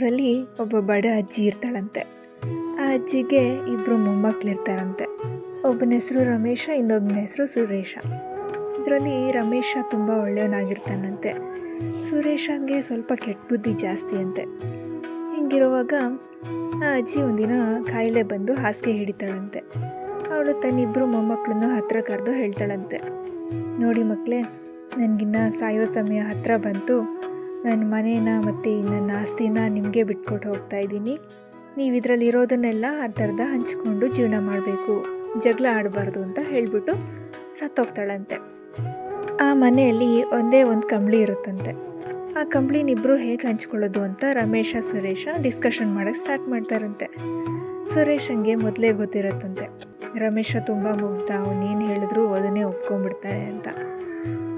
ಊರಲ್ಲಿ ಒಬ್ಬ ಬಡ ಅಜ್ಜಿ ಇರ್ತಾಳಂತೆ. ಆ ಅಜ್ಜಿಗೆ ಇಬ್ಬರು ಮೊಮ್ಮಕ್ಕಳಿರ್ತಾರಂತೆ ಒಬ್ಬನ ಹೆಸರು ರಮೇಶ, ಇನ್ನೊಬ್ಬನ ಹೆಸರು ಸುರೇಶ. ಇದರಲ್ಲಿ ರಮೇಶ ತುಂಬ ಒಳ್ಳೆಯವನಾಗಿರ್ತಾನಂತೆ. ಸುರೇಶಂಗೆ ಸ್ವಲ್ಪ ಕೆಟ್ಟ ಬುದ್ಧಿ ಜಾಸ್ತಿ ಅಂತೆ. ಹಿಂಗಿರುವಾಗ ಆ ಅಜ್ಜಿ ಒಂದಿನ ಕಾಯಿಲೆ ಬಂದು ಹಾಸಿಗೆ ಹಿಡಿತಾಳಂತೆ. ಅವಳು ತನ್ನಿಬ್ಬರು ಮೊಮ್ಮಕ್ಕಳನ್ನು ಹತ್ರ ಕರೆದು ಹೇಳ್ತಾಳಂತೆ. ನೋಡಿ ಮಕ್ಕಳೇ ನನಗಿನ್ನ ಸಾಯೋ ಸಮಯ ಹತ್ರ ಬಂತು. ನನ್ನ ಮನೇನ ಮತ್ತು ನನ್ನ ಆಸ್ತಿನ ನಿಮಗೆ ಬಿಟ್ಕೊಟ್ಟು ಹೋಗ್ತಾ ಇದ್ದೀನಿ. ನೀವು ಇದರಲ್ಲಿ ಇರೋದನ್ನೆಲ್ಲ ಅರ್ಧರ್ಧ ಹಂಚ್ಕೊಂಡು ಜೀವನ ಮಾಡಬೇಕು. ಜಗಳ ಆಡಬಾರ್ದು ಅಂತ ಹೇಳಿಬಿಟ್ಟು ಸತ್ತೋಗ್ತಾಳಂತೆ. ಆ ಮನೆಯಲ್ಲಿ ಒಂದೇ ಒಂದು ಕಂಬಳಿ ಇರುತ್ತಂತೆ. ಆ ಕಂಬಳಿನಿಬ್ಬರು ಹೇಗೆ ಹಂಚ್ಕೊಳ್ಳೋದು ಅಂತ ರಮೇಶ, ಸುರೇಶ ಡಿಸ್ಕಷನ್ ಮಾಡೋಕ್ಕೆ ಸ್ಟಾರ್ಟ್ ಮಾಡ್ತಾರಂತೆ. ಸುರೇಶಂಗೆ ಮೊದಲೇ ಗೊತ್ತಿರತ್ತಂತೆ. ರಮೇಶ ತುಂಬ ಮುಗ್ಧ ಅವನೇನು ಹೇಳಿದ್ರು ಅದನ್ನೇ ಒಪ್ಕೊಂಡ್ಬಿಡ್ತಾನೆ ಅಂತ.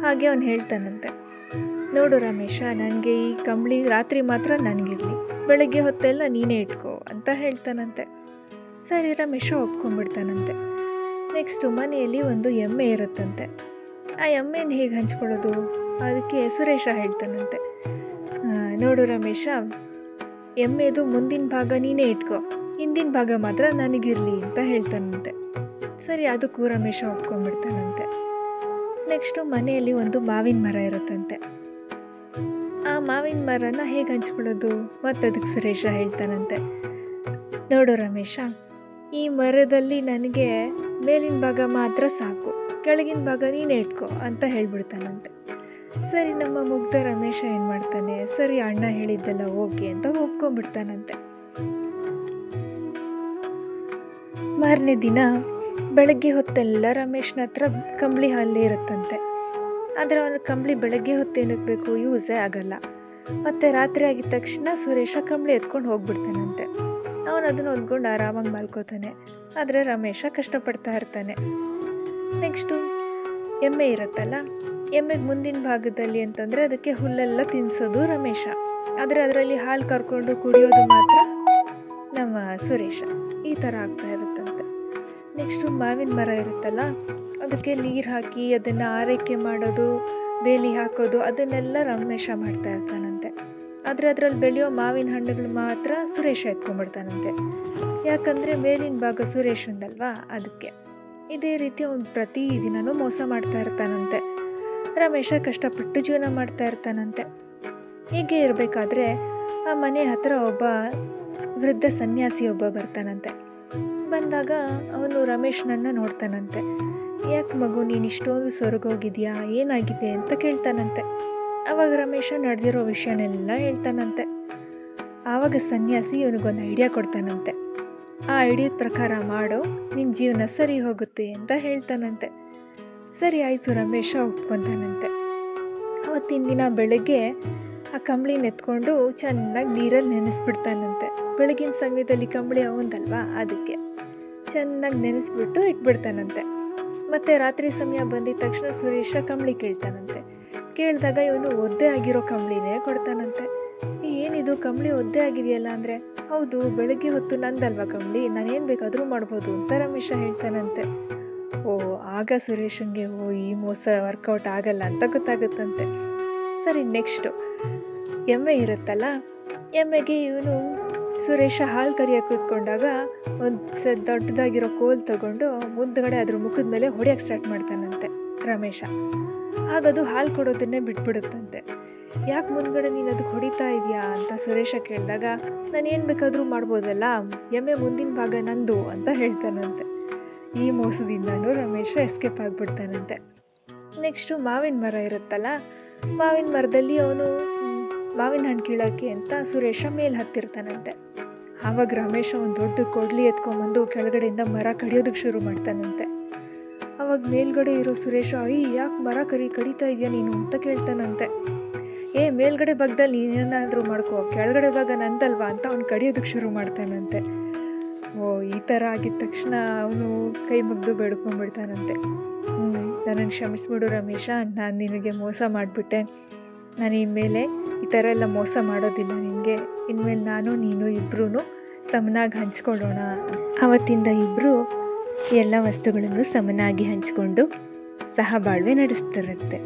ಹಾಗೆ ಅವನು ಹೇಳ್ತಾನಂತೆ. ನೋಡು ರಮೇಶ, ನನಗೆ ಈ ಕಂಬಳಿ ರಾತ್ರಿ ಮಾತ್ರ ನನಗಿರಲಿ. ಬೆಳಗ್ಗೆ ಹೊತ್ತೆಲ್ಲ ನೀನೇ ಇಟ್ಕೋ ಅಂತ ಹೇಳ್ತಾನಂತೆ. ಸರಿ ರಮೇಶ ಒಪ್ಕೊಂಡ್ಬಿಡ್ತಾನಂತೆ. ನೆಕ್ಸ್ಟು ಮನೆಯಲ್ಲಿ ಒಂದು ಎಮ್ಮೆ ಇರುತ್ತಂತೆ. ಆ ಎಮ್ಮೆನ ಹೇಗೆ ಹಂಚ್ಕೊಳ್ಳೋದು? ಅದಕ್ಕೆ ಸುರೇಶ ಹೇಳ್ತಾನಂತೆ. ನೋಡು ರಮೇಶ, ಎಮ್ಮೆದು ಮುಂದಿನ ಭಾಗ ನೀನೇ ಇಟ್ಕೋ. ಹಿಂದಿನ ಭಾಗ ಮಾತ್ರ ನನಗಿರಲಿ ಅಂತ ಹೇಳ್ತಾನಂತೆ. ಸರಿ, ಅದಕ್ಕೂ ರಮೇಶ ಒಪ್ಕೊಂಡ್ಬಿಡ್ತಾನಂತೆ. ನೆಕ್ಸ್ಟು ಮನೆಯಲ್ಲಿ ಒಂದು ಮಾವಿನ ಮರ ಇರುತ್ತಂತೆ. ಮಾವಿನ ಮರನ ಹೇಗೆ ಹಂಚ್ಕೊಳ್ಳೋದು? ಮತ್ತು ಅದಕ್ಕೆ ಸುರೇಶ ಹೇಳ್ತಾನಂತೆ. ನೋಡು ರಮೇಶ, ಈ ಮರದಲ್ಲಿ ನನಗೆ ಮೇಲಿನ ಭಾಗ ಮಾತ್ರ ಸಾಕು, ಕೆಳಗಿನ ಭಾಗ ನೀನೇ ಇಟ್ಕೋ ಅಂತ ಹೇಳ್ಬಿಡ್ತಾನಂತೆ. ಸರಿ, ನಮ್ಮ ಮುಗ್ಧ ರಮೇಶ ಏನು ಮಾಡ್ತಾನೆ? ಸರಿ, ಅಣ್ಣ ಹೇಳಿದ್ದೆಲ್ಲ ಓಕೆ ಅಂತ ಒಪ್ಕೊಂಡ್ಬಿಡ್ತಾನಂತೆ. ಮಾರನೇ ದಿನ ಬೆಳಗ್ಗೆ ಹೊತ್ತೆಲ್ಲ ರಮೇಶನ ಹತ್ರ ಕಂಬಳಿ ಹಲ್ಲೆ ಇರುತ್ತಂತೆ. ಆದರೆ ಅವನ ಕಂಬಳಿ ಬೆಳಗ್ಗೆ ಹೊತ್ತೇನಕ್ಕೆ ಬೇಕು? ಯೂಸೇ ಆಗಲ್ಲ. ಮತ್ತು ರಾತ್ರಿ ಆಗಿದ ತಕ್ಷಣ ಸುರೇಶ ಕಂಬಳಿ ಎತ್ಕೊಂಡು ಹೋಗ್ಬಿಡ್ತಾನಂತೆ. ಅವನು ಅದನ್ನು ಹೊದ್ಕೊಂಡು ಆರಾಮಾಗಿ ಮಲ್ಕೋತಾನೆ. ಆದರೆ ರಮೇಶ ಕಷ್ಟಪಡ್ತಾ ಇರ್ತಾನೆ. ನೆಕ್ಸ್ಟು ಎಮ್ಮೆ ಇರುತ್ತಲ್ಲ? ಎಮ್ಮೆಗೆ ಮುಂದಿನ ಭಾಗದಲ್ಲಿ ಅಂತಂದರೆ ಅದಕ್ಕೆ ಹುಲ್ಲೆಲ್ಲ ತಿನ್ನಿಸೋದು ರಮೇಶ. ಆದರೆ ಅದರಲ್ಲಿ ಹಾಲು ಕರ್ಕೊಂಡು ಕುಡಿಯೋದು ಮಾತ್ರ ನಮ್ಮ ಸುರೇಶ. ಈ ಥರ ಆಗ್ತಾ ಇರುತ್ತಂತೆ. ನೆಕ್ಸ್ಟು ಮಾವಿನ ಮರ ಇರುತ್ತಲ್ಲ? ಅದಕ್ಕೆ ನೀರು ಹಾಕಿ ಅದನ್ನು ಆರೈಕೆ ಮಾಡೋದು, ಬೇಲಿ ಹಾಕೋದು, ಅದನ್ನೆಲ್ಲ ರಮೇಶ ಮಾಡ್ತಾ ಇರ್ತಾನಂತೆ. ಆದರೆ ಅದರಲ್ಲಿ ಬೆಳೆಯೋ ಮಾವಿನ ಹಣ್ಣುಗಳು ಮಾತ್ರ ಸುರೇಶ ಎತ್ಕೊಂಡ್ಬಿಡ್ತಾನಂತೆ. ಯಾಕಂದರೆ ಮೇಲಿನ ಭಾಗ ಸುರೇಶಂದಲ್ವಾ ಅದಕ್ಕೆ. ಇದೇ ರೀತಿ ಅವನು ಪ್ರತಿ ದಿನವೂ ಮೋಸ ಮಾಡ್ತಾ ಇರ್ತಾನಂತೆ. ರಮೇಶ ಕಷ್ಟಪಟ್ಟು ಜೀವನ ಮಾಡ್ತಾ ಇರ್ತಾನಂತೆ. ಹೀಗೆ ಇರಬೇಕಾದ್ರೆ ಆ ಮನೆ ಹತ್ರ ಒಬ್ಬ ವೃದ್ಧ ಸನ್ಯಾಸಿ ಒಬ್ಬ ಬರ್ತಾನಂತೆ. ಬಂದಾಗ ಅವನು ರಮೇಶ್ನನ್ನು ನೋಡ್ತಾನಂತೆ. ಯಾಕೆ ಮಗು, ನೀನು ಇಷ್ಟೊಂದು ಸೊರಗೋಗಿದೆಯಾ? ಏನಾಗಿದೆ ಅಂತ ಕೇಳ್ತಾನಂತೆ. ಆವಾಗ ರಮೇಶ ನಡೆದಿರೋ ವಿಷಯನೆಲ್ಲ ಹೇಳ್ತಾನಂತೆ. ಆವಾಗ ಸನ್ಯಾಸಿ ಇವನಿಗೊಂದು ಐಡಿಯಾ ಕೊಡ್ತಾನಂತೆ. ಆ ಐಡಿಯಾದ ಪ್ರಕಾರ ಮಾಡು ನಿನ್ನ ಜೀವನ ಸರಿ ಹೋಗುತ್ತೆ ಅಂತ ಹೇಳ್ತಾನಂತೆ. ಸರಿ ಆಯಿತು, ರಮೇಶ ಒಪ್ಕೊತಾನಂತೆ. ಅವತ್ತಿನ ದಿನ ಬೆಳಗ್ಗೆ ಆ ಕಂಬಳಿ ಎತ್ಕೊಂಡು ಚೆನ್ನಾಗಿ ನೀರಲ್ಲಿ ನೆನೆಸ್ಬಿಡ್ತಾನಂತೆ. ಬೆಳಗಿನ ಸಮಯದಲ್ಲಿ ಕಂಬಳಿ ಅವಂದಲ್ವಾ? ಅದಕ್ಕೆ. ಚೆನ್ನಾಗಿ ನೆನೆಸ್ಬಿಟ್ಟು ಇಟ್ಬಿಡ್ತಾನಂತೆ. ಮತ್ತು ರಾತ್ರಿ ಸಮಯ ಬಂದಿದ ತಕ್ಷಣ ಸುರೇಶ ಕಂಬಳಿ ಕೇಳ್ತಾನಂತೆ. ಕೇಳಿದಾಗ ಇವನು ಒದ್ದೆ ಆಗಿರೋ ಕಂಬಳಿನೇ ಕೊಡ್ತಾನಂತೆ. "ಏ, ಏನಿದು ಕಂಬಳಿ ಒದ್ದೆ ಆಗಿದೆಯಲ್ಲ ಅಂದರೆ? ಹೌದು ಬೆಳಗ್ಗೆ ಹೊತ್ತು ನಂದಲ್ವಾ ಕಂಬಳಿ? ನಾನೇನು ಬೇಕಾದರೂ ಮಾಡ್ಬೋದು ಅಂತ ರಮೇಶ ಹೇಳ್ತಾನಂತೆ. ಓ ಆಗ ಸುರೇಶಂಗೆ ಓ ಈ ಮೋಸ ವರ್ಕೌಟ್ ಆಗಲ್ಲ ಅಂತ ಗೊತ್ತಾಗುತ್ತಂತೆ. ಸರಿ ನೆಕ್ಸ್ಟು. ಎಮ್ಮೆ ಇರುತ್ತಲ್ಲ? ಎಮ್ಮೆಗೆ ಇವನು ಸುರೇಶ ಹಾಲು ಕರಿಯೋಕೆ ಕೂತ್ಕೊಂಡಾಗ ಒಂದು ದೊಡ್ಡದಾಗಿರೋ ಕೋಲ್ ತಗೊಂಡು ಮುಂದ್ಗಡೆ ಅದ್ರ ಮುಖದ ಮೇಲೆ ಹೊಡೆಯಕ್ಕೆ ಸ್ಟಾರ್ಟ್ ಮಾಡ್ತಾನಂತೆ ರಮೇಶ. ಆಗದು ಹಾಲು ಕೊಡೋದನ್ನೇ ಬಿಟ್ಬಿಡುತ್ತಂತೆ. ಯಾಕೆ ಮುಂದ್ಗಡೆ ನೀನು ಅದಕ್ಕೆ ಹೊಡಿತಾ ಇದೆಯಾ ಅಂತ ಸುರೇಶ ಕೇಳಿದಾಗ, ನಾನು ಏನು ಬೇಕಾದರೂ ಮಾಡ್ಬೋದಲ್ಲ? ಎಮ್ಮೆ ಮುಂದಿನ ಭಾಗ ನಂದು ಅಂತ ಹೇಳ್ತಾನಂತೆ. ಈ ಮೋಸದಿಂದನೂ ರಮೇಶ ಎಸ್ಕೇಪ್ ಆಗಿಬಿಡ್ತಾನಂತೆ. ನೆಕ್ಸ್ಟು ಮಾವಿನ ಮರ ಇರುತ್ತಲ್ಲ, ಮಾವಿನ ಮರದಲ್ಲಿ ಅವನು ಮಾವಿನ ಹಣ್ಣು ಕೀಳೋಕ್ಕೆ ಅಂತ ಸುರೇಶ ಮೇಲೆ ಹತ್ತಿರ್ತಾನಂತೆ. ಆವಾಗ ರಮೇಶ ಒಂದು ದೊಡ್ಡ ಕೊಡ್ಲಿ ಎತ್ಕೊಂಬಂದು ಕೆಳಗಡೆಯಿಂದ ಮರ ಕಡಿಯೋದಕ್ಕೆ ಶುರು ಮಾಡ್ತಾನಂತೆ. ಅವಾಗ ಮೇಲ್ಗಡೆ ಇರೋ ಸುರೇಶ, ಅಯ್ಯ, ಯಾಕೆ ಮರ ಕರಿ, ಕಡಿತಾ ಇದೆಯಾ ನೀನು? ಅಂತ ಕೇಳ್ತಾನಂತೆ. ಏ, ಮೇಲ್ಗಡೆ ಭಾಗದಲ್ಲಿ ನೀನೇನಾದರೂ ಮಾಡ್ಕೋ, ಕೆಳಗಡೆ ಭಾಗ ನಂದಲ್ವಾ? ಅಂತ ಅವ್ನು ಕಡಿಯೋದಕ್ಕೆ ಶುರು ಮಾಡ್ತಾನಂತೆ. ಓ, ಈ ಥರ ಆಗಿದ ತಕ್ಷಣ ಅವನು ಕೈ ಮುಗ್ದು ಬೇಡ್ಕೊಂಡ್ಬಿಡ್ತಾನಂತೆ. ಹ್ಞೂ ನನಗೆ ಕ್ಷಮಿಸ್ಬಿಡು ರಮೇಶ, ನಾನು ನಿನಗೆ ಮೋಸ ಮಾಡಿಬಿಟ್ಟೆ. ನಾನು ಇನ್ಮೇಲೆ ಈ ಥರ ಎಲ್ಲ ಮೋಸ ಮಾಡೋದಿಲ್ಲ ನಿನಗೆ. ಇನ್ಮೇಲೆ ನಾನು, ನೀನು ಇಬ್ಬರೂ ಸಮನಾಗಿ ಹಂಚ್ಕೊಳ್ಳೋಣ. ಅವತ್ತಿಂದ ಇಬ್ಬರು ಎಲ್ಲ ವಸ್ತುಗಳನ್ನು ಸಮನಾಗಿ ಹಂಚಿಕೊಂಡು ಸಹಬಾಳ್ವೆ ನಡೆಸ್ತಿರುತ್ತೆ.